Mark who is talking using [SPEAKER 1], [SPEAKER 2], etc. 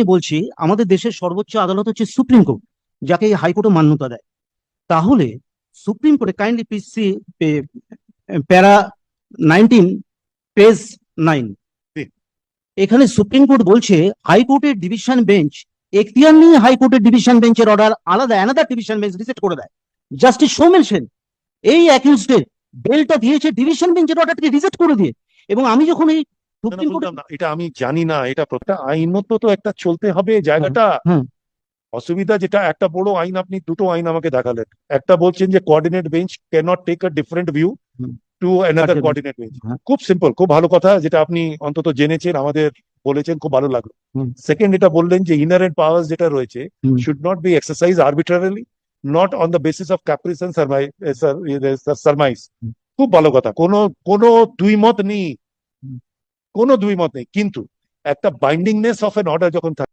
[SPEAKER 1] আমি বলছি আমাদের দেশের সর্বোচ্চ আদালত হচ্ছে সুপ্রিম কোর্ট যাকে এই হাইকোর্টও মান্যতা দেয়। তাহলে সুপ্রিম কোর্টে kindly PC para nineteen page nine. এখানে সুপ্রিম কোর্ট বলছে হাইকোর্টের ডিভিশন বেঞ্চ এখতিয়ার নিয়ে হাইকোর্টের ডিভিশন বেঞ্চের অর্ডার আলাদা অ্যানাদার ডিভিশন বেঞ্চ রিসেট করে দেয়। জাস্টিস সৌমেন সেন এই অ্যাকিউজডের বেলটা দিয়েছে ডিভিশন বেঞ্চের অর্ডারটাকে রিজেক্ট করে দিয়ে। এবং আমি যখন এই
[SPEAKER 2] এটা আমি জানি না এটা প্রত্যেক আইনত তো একটা চলতে হবে জায়গাটা। অসুবিধা যেটা একটা বড় আইন আপনি দুটো আইন আমাকে দেখালেন। একটা বলছেন যে coordinate bench can not take a different view to another coordinate bench. খুব সিম্পল খুব ভালো কথা যেটা আপনি অন্তত জেনেছেন আমাদের বলেছেন খুব ভালো লাগল। সেকেন্ড এটা বললেন যে ইনারেন্ট পাওয়ার যেটা রয়েছে should not be exercise arbitrarily not on the basis of caprice surmise
[SPEAKER 1] hmm.
[SPEAKER 2] খুব ভালো কথা কোনো কোনো দুই মত নেই। কোনো দুই মত নেই কিন্তু একটা বাইন্ডিংনেস অফ এন অর্ডার যখন থাকে